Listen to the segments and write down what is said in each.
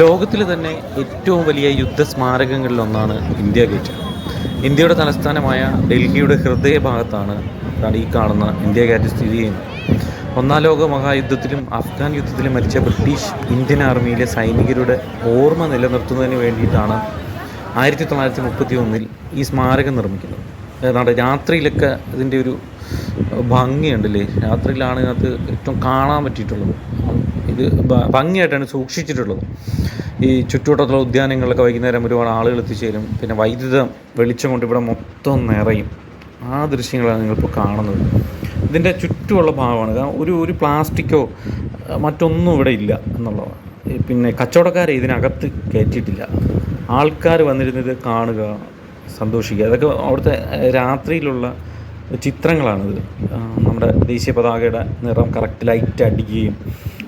ലോകത്തിൽ തന്നെ ഏറ്റവും വലിയ യുദ്ധ സ്മാരകങ്ങളിലൊന്നാണ് ഇന്ത്യ ഗേറ്റ്. ഇന്ത്യയുടെ തലസ്ഥാനമായ ഡൽഹിയുടെ ഹൃദയഭാഗത്താണ് ഈ കാണുന്ന ഇന്ത്യ ഗേറ്റ് സ്ഥിതി ചെയ്യുന്നത്. ഒന്നാം ലോക മഹായുദ്ധത്തിലും അഫ്ഗാൻ യുദ്ധത്തിലും മരിച്ച ബ്രിട്ടീഷ് ഇന്ത്യൻ ആർമിയിലെ സൈനികരുടെ ഓർമ്മ നിലനിർത്തുന്നതിന് വേണ്ടിയിട്ടാണ് ആയിരത്തി തൊള്ളായിരത്തി മുപ്പത്തി ഒന്നിൽ ഈ സ്മാരകം നിർമ്മിക്കുന്നത്. ഏതാണ്ട് രാത്രിയിലൊക്കെ ഇതിന്റെ ഒരു ഭംഗിയുണ്ടല്ലേ? രാത്രിയിലാണ് ഇതിനകത്ത് ഏറ്റവും കാണാൻ പറ്റിയിട്ടുള്ളത്. ഇത് ഭംഗിയായിട്ടാണ് സൂക്ഷിച്ചിട്ടുള്ളത്. ഈ ചുറ്റുവട്ടത്തുള്ള ഉദ്യാനങ്ങളിലൊക്കെ വൈകുന്നേരം ഒരുപാട് ആളുകൾ എത്തിച്ചേരും. പിന്നെ വൈദ്യുത വെളിച്ചം കൊണ്ട് ഇവിടെ മൊത്തം നിറയും. ആ ദൃശ്യങ്ങളാണ് നിങ്ങളിപ്പോൾ കാണുന്നത്. ഇതിന്റെ ചുറ്റുമുള്ള ഭാഗമാണ്. കാരണം ഒരു ഒരു പ്ലാസ്റ്റിക്കോ മറ്റൊന്നും ഇവിടെ ഇല്ല എന്നുള്ളതാണ് പിന്നെ കച്ചവടക്കാരെ ഇതിനകത്ത് കയറ്റിയിട്ടില്ല. ആൾക്കാർ വന്നിരുന്നത് കാണുക സന്തോഷിക്കുക. അതൊക്കെ അവിടുത്തെ രാത്രിയിലുള്ള ചിത്രങ്ങളാണിത്. നമ്മുടെ ദേശീയ പതാകയുടെ നിറം കറക്റ്റ് ലൈറ്റ് അടിക്കുകയും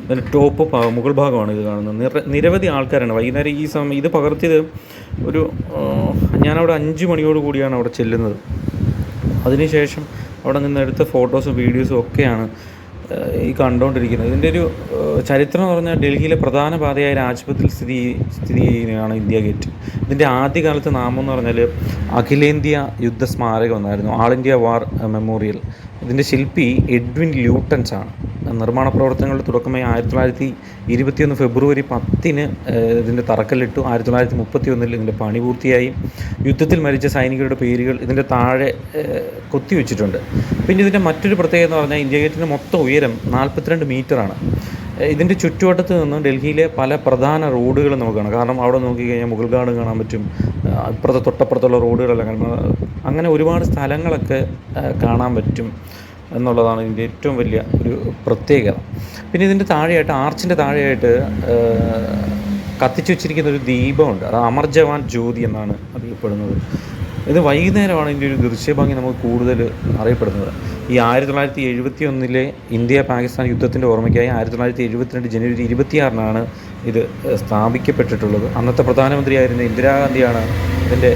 അതിന്റെ ടോപ്പ് ഭാഗം മുകൾ ഭാഗമാണ് ഇത് കാണുന്നത്. നിര നിരവധി ആൾക്കാരാണ്. വൈകുന്നേരം ഈ സമയം ഇത് പകർത്തിയത് ഒരു ഞാനവിടെ അഞ്ച് മണിയോട് കൂടിയാണ് അവിടെ ചെല്ലുന്നത്. അതിനുശേഷം അവിടെ നിന്ന് എടുത്ത ഫോട്ടോസും വീഡിയോസും ഒക്കെയാണ് ഈ കണ്ടുകൊണ്ടിരിക്കുന്നത് ഇതിന്റെ ഒരു ചരിത്രം എന്ന് പറഞ്ഞാൽ ഡൽഹിയിലെ പ്രധാന പാതയായ രാജ്പഥിൽ സ്ഥിതി സ്ഥിതി ചെയ്യുന്നതാണ് ഇന്ത്യ ഗേറ്റ്. ഇതിന്റെ ആദ്യകാലത്തെ നാമം എന്ന് പറഞ്ഞാൽ അഖിലേന്ത്യാ യുദ്ധ സ്മാരകം എന്നായിരുന്നു ആൾ ഇന്ത്യ വാർ മെമ്മോറിയൽ. ഇതിന്റെ ശില്പി എഡ്വിൻ ലൂട്ടൻസ് ആണ് നിർമ്മാണ പ്രവർത്തനങ്ങളുടെ തുടക്കമായി ആയിരത്തി തൊള്ളായിരത്തി ഇരുപത്തിയൊന്ന് ഫെബ്രുവരി പത്തിന് ഇതിന്റെ തറക്കല്ലിട്ടു. ആയിരത്തി തൊള്ളായിരത്തി മുപ്പത്തി ഒന്നിൽ ഇതിന്റെ പണി പൂർത്തിയായി. യുദ്ധത്തിൽ മരിച്ച സൈനികരുടെ പേരുകൾ ഇതിന്റെ താഴെ കൊത്തിവെച്ചിട്ടുണ്ട് പിന്നെ ഇതിന്റെ മറ്റൊരു പ്രത്യേകത എന്ന് പറഞ്ഞാൽ ഇന്ത്യ ഗേറ്റിന്റെ മൊത്തം ഉയരം നാൽപ്പത്തിരണ്ട് മീറ്ററാണ് ഇതിന്റെ ചുറ്റുവട്ടത്ത് നിന്നും ഡൽഹിയിലെ പല പ്രധാന റോഡുകൾ നമുക്ക് കാണാം കാരണം അവിടെ നോക്കിക്കഴിഞ്ഞാൽ മുഗൾ ഗാർഡൻ കാണാൻ പറ്റും. അപ്പുറത്തെ തൊട്ടപ്പുറത്തുള്ള റോഡുകളെല്ലാം കാണാം അങ്ങനെ ഒരുപാട് സ്ഥലങ്ങളൊക്കെ കാണാൻ പറ്റും. എന്നുള്ളതാണ് ഇതിന്റെ ഏറ്റവും വലിയ ഒരു പ്രത്യേകത. പിന്നെ ഇതിന്റെ താഴെയായിട്ട് ആർച്ചിന്റെ താഴെയായിട്ട് കത്തിച്ചു വെച്ചിരിക്കുന്ന ഒരു ദീപമുണ്ട്. അത് അമർ ജവാൻ ജ്യോതി എന്നാണ് അറിയപ്പെടുന്നത്. ഇത് വൈകുന്നേരമാണ് ഇതിന്റെ ഒരു ദൃശ്യഭംഗി നമുക്ക് കൂടുതൽ അറിയപ്പെടുന്നത്. ഈ ആയിരത്തി തൊള്ളായിരത്തി എഴുപത്തി ഒന്നിലെ ഇന്ത്യ പാകിസ്ഥാൻ യുദ്ധത്തിന്റെ ഓർമ്മയ്ക്കായി ആയിരത്തി തൊള്ളായിരത്തി എഴുപത്തിരണ്ട് ജനുവരി ഇരുപത്തിയാറിനാണ് ഇത് സ്ഥാപിക്കപ്പെട്ടിട്ടുള്ളത്. അന്നത്തെ പ്രധാനമന്ത്രിയായിരുന്ന ഇന്ദിരാഗാന്ധിയാണ് ഇതിന്റെ